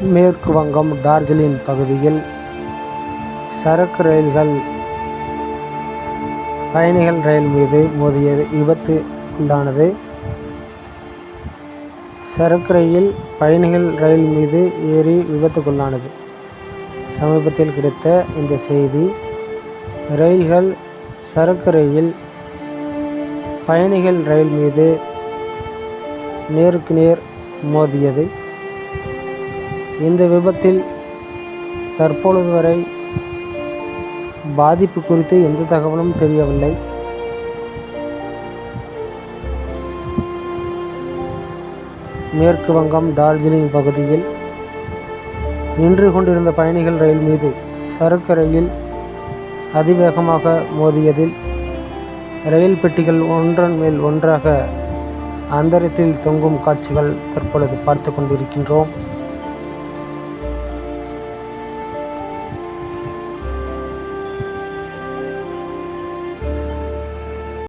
மேற்கு வங்கம் டார்ஜிலிங் பகுதியில் சரக்கு ரயில்கள் பயணிகள் ரயில் மீது மோதியது விபத்து உண்டானது. சரக்கு ரயில் பயணிகள் ரயில் மீது ஏறி விபத்துக்குள்ளானது. சமீபத்தில் கிடைத்த இந்த செய்தி ரயில்கள் சரக்கு ரயில் பயணிகள் ரயில் மீது நேருக்கு நேர் மோதியது. இந்த விபத்தில் தற்பொழுது வரை பாதிப்பு குறித்து எந்த தகவலும் தெரியவில்லை. மேற்கு வங்கம் டார்ஜிலிங் பகுதியில் நின்று கொண்டிருந்த பயணிகள் ரயில் மீது சரக்கு ரயில் அதிவேகமாக மோதியதில் ரயில் பெட்டிகள் ஒன்றன் மேல் ஒன்றாக அந்தரத்தில் தொங்கும் காட்சிகள் தற்பொழுது பார்த்து கொண்டிருக்கின்றோம்.